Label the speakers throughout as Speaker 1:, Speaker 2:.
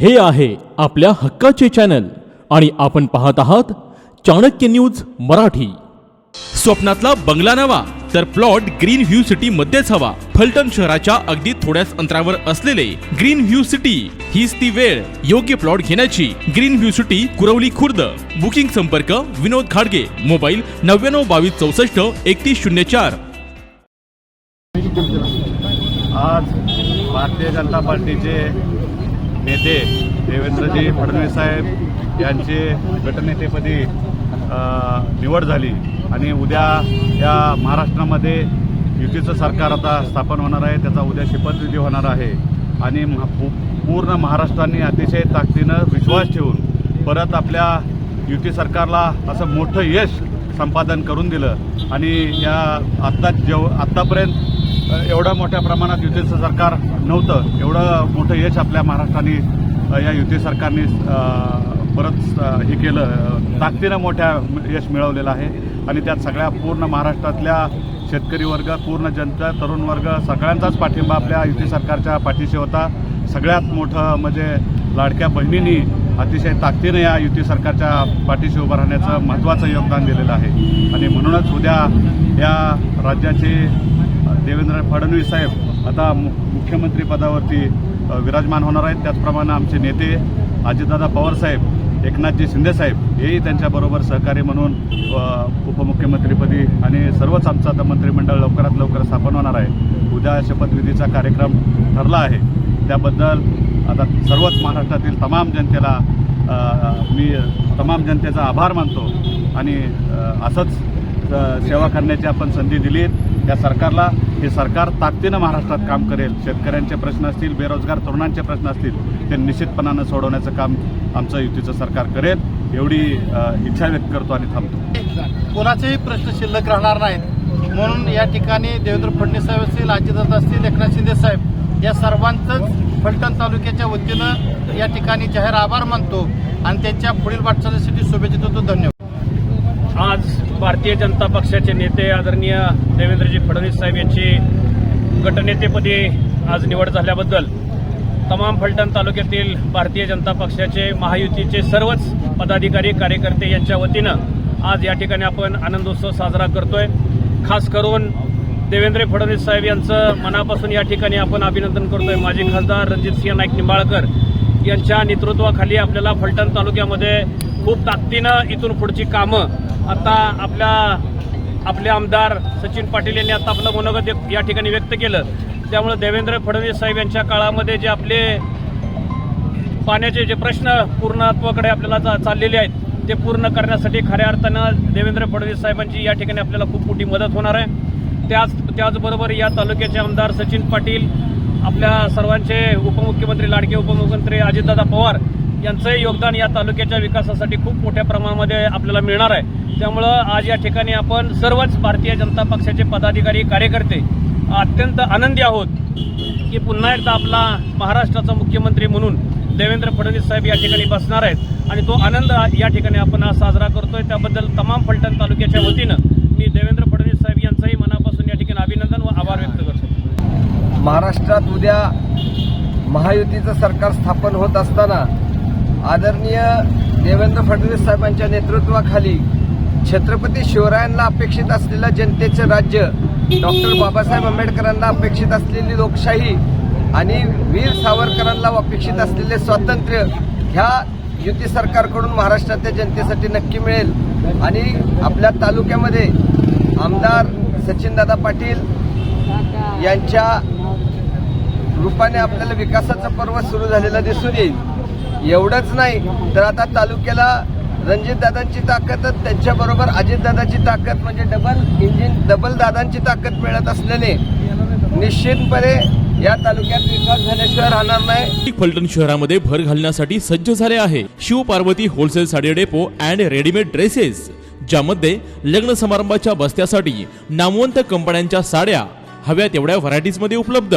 Speaker 1: हे आहे आपल्या हक्काचे चॅनल आणि आपण पाहत आहात चाणक्य न्यूज मराठी. स्वप्नातला बंगला नवा तर प्लॉट ग्रीन व्ह्यू सिटी मध्येच हवा. फलटण शहराच्या अगदी थोड्याच अंतरावर असलेले ग्रीन व्ह्यू सिटी हीच ती वेळ योग्य प्लॉट घेण्याची. Green view city Kurwali Khurd. Booking संपर्क विनोद खाडगे. मोबाईल नव्याण्णव बावीस चौसष्ट एकतीस शून्य चार.
Speaker 2: आज भारतीय जनता पार्टीचे नेते देवेंद्रजी फडणवीस साहेब यांचे गटनेतेपदी निवड झाली. आणि उद्या या महाराष्ट्रामध्ये युतीचं सरकार आता स्थापन होणार आहे त्याचा उद्या शपथविधी होणार आहे. आणि पूर्ण महाराष्ट्राने अतिशय ताकदीनं विश्वास ठेवून परत आपल्या युती सरकारला असं मोठं यश संपादन करून दिलं. आणि या आत्ता जेव आत्तापर्यंत एवढं मोठ्या प्रमाणात युतीचं सरकार नव्हतं. एवढं मोठं यश आपल्या महाराष्ट्राने या युती सरकारने परत हे केलं. ताकदीनं मोठ्या यश मिळवलेलं आहे. आणि त्यात सगळ्या पूर्ण महाराष्ट्रातल्या शेतकरी वर्ग पूर्ण जनता तरुण वर्ग सगळ्यांचाच पाठिंबा आपल्या युती सरकारच्या पाठीशी होता. सगळ्यात मोठं म्हणजे लाडक्या बहिणींनी अतिशय ताकदीनं या युती सरकारच्या पाठीशी उभं राहण्याचं महत्त्वाचं योगदान दिलेलं आहे. आणि म्हणूनच उद्या या राज्याचे देवेंद्र फडणवीस साहेब आता मु मुख्यमंत्री पदावरती विराजमान होणार आहेत. त्याचप्रमाणे आमचे नेते अजितदादा पवार साहेब एकनाथजी शिंदेसाहेब हेही त्यांच्याबरोबर सहकारी म्हणून उपमुख्यमंत्रीपदी आणि सर्वच आमचं आता मंत्रिमंडळ लवकरात लवकर स्थापन होणार आहे. उद्या शपथविधीचा कार्यक्रम ठरला आहे. त्याबद्दल आता सर्वच महाराष्ट्रातील तमाम जनतेला मी तमाम जनतेचा आभार मानतो. आणि असंच सेवा करण्याची आपण संधी दिली या सरकारला हे सरकार ताकदीनं महाराष्ट्रात काम करेल. शेतकऱ्यांचे प्रश्न असतील बेरोजगार तरुणांचे प्रश्न असतील ते निश्चितपणानं सोडवण्याचं काम आमचं युतीचं सरकार करेल. एवढी इच्छा व्यक्त करतो आणि थांबतो.
Speaker 3: कोणाचेही प्रश्न शिल्लक राहणार नाहीत. म्हणून या ठिकाणी देवेंद्र फडणवीस साहेब असतील अजितदादा असतील एकनाथ शिंदे साहेब या सर्वांचंच फलटण तालुक्याच्या वतीनं या ठिकाणी जाहीर आभार मानतो आणि त्यांच्या पुढील वाटचालीसाठी शुभेच्छा देतो. धन्यवाद.
Speaker 4: आज भारतीय जनता पक्षाचे नेते आदरणीय देवेंद्रजी फडणवीस साहेब यांची गटनेतेपदी आज निवड झाल्याबद्दल तमाम फलटण तालुक्यातील भारतीय जनता पक्षाचे महायुतीचे सर्वच पदाधिकारी कार्यकर्ते यांच्या वतीनं आज या ठिकाणी आपण आनंदोत्सव साजरा करतोय. खास करून देवेंद्र फडणवीस साहेब यांचं मनापासून या ठिकाणी आपण अभिनंदन करतोय. माजी खासदार रणजितसिंह नाईक निंबाळकर यांच्या नेतृत्वाखाली आपल्याला फलटण तालुक्यामध्ये खूप ताकदीनं इथून पुढची कामं. आता आपल्या आपले आमदार सचिन पाटील यांनी आता आपलं मनोगत या ठिकाणी व्यक्त केलं. त्यामुळे देवेंद्र फडणवीस साहेब यांच्या काळामध्ये जे आपले पाण्याचे जे प्रश्न पूर्णत्वाकडे आपल्याला चाललेले आहेत ते पूर्ण करण्यासाठी खऱ्या अर्थानं देवेंद्र फडणवीस साहेबांची या ठिकाणी आपल्याला खूप मोठी मदत होणार आहे. त्याच त्याचबरोबर या तालुक्याचे आमदार सचिन पाटील आपल्या सर्वांचे उपमुख्यमंत्री लाडके उपमुख्यमंत्री अजितदादा पवार यांचंही योगदान या तालुक्याच्या विकासासाठी खूप मोठ्या प्रमाणामध्ये आपल्याला मिळणार आहे. त्यामुळं आज या ठिकाणी आपण सर्वच भारतीय जनता पक्षाचे पदाधिकारी कार्यकर्ते अत्यंत आनंदी आहोत की पुन्हा एकदा आपला महाराष्ट्राचा मुख्यमंत्री म्हणून देवेंद्र फडणवीस साहेब या ठिकाणी बसणार आहेत. आणि तो आनंद या ठिकाणी आपण आज साजरा करतोय. त्याबद्दल तमाम फलटण तालुक्याच्या वतीनं मी देवेंद्र फडणवीस साहेब यांचंही मनापासून या ठिकाणी अभिनंदन व आभार व्यक्त करतो.
Speaker 5: महाराष्ट्रात उद्या महायुतीचं सरकार स्थापन होत असताना आदरणीय देवेंद्र फडणवीस साहेबांच्या नेतृत्वाखाली छत्रपती शिवरायांना अपेक्षित असलेलं जनतेचं राज्य डॉक्टर बाबासाहेब आंबेडकरांना अपेक्षित असलेली लोकशाही आणि वीर सावरकरांना अपेक्षित असलेले स्वातंत्र्य ह्या युती सरकारकडून महाराष्ट्रातल्या जनतेसाठी नक्की मिळेल. आणि आपल्या तालुक्यामध्ये आमदार सचिनदादा पाटील यांच्या रूपाने आपल्याला विकासाचं पर्व सुरू झालेलं दिसून येईल. एवढंच नाही तर आता तालुक्याला रणजितदादांची ताकद त्यांच्याबरोबर अजितदादाची ताकद म्हणजे डबल इंजिन डबल दादांची ताकद मिळत असल्याने निश्चितपणे या तालुक्यात विकास झाल्याशिवाय राहणार नाही.
Speaker 1: फलटण शहरामध्ये भर घालण्यासाठी सज्ज झाले आहे. Shiv Parvati wholesale sari depot and readymade dresses ज्यामध्ये लग्न समारंभाच्या बस्त्यासाठी नामवंत कंपन्यांच्या साड्या हव्या तेवढ्या व्हरायटीजमध्ये उपलब्ध.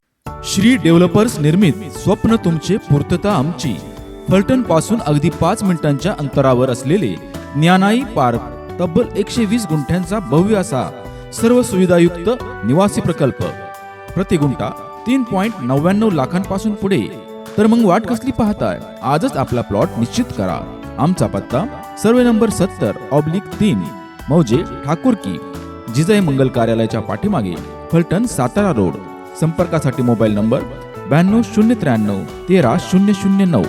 Speaker 6: श्री डेव्हलपर्स निर्मित स्वप्न तुमचे पूर्तता आमची. फलटणपासून अगदी पाच मिनिटांच्या अंतरावर असलेले ज्ञानाई पार्क तब्बल एकशे वीस गुंठ्यांचा भव्य असा सर्व सुविधायुक्त निवासी प्रकल्प. प्रति गुंठा तीन पॉइंट नव्याण्णव लाखांपासून पुढे. तर मग वाट कसली पाहताय? आजच आपला प्लॉट निश्चित करा. आमचा पत्ता सर्वे नंबर सत्तर ऑब्लिक तीन मौजे ठाकूरकी जिजाई मंगल कार्यालयाच्या पाठीमागे फलटण सातारा रोड. संपर्कासाठी मोबाईल नंबर ब्याण्णव शून्य त्र्याण्णव तेरा शून्य शून्य नऊ.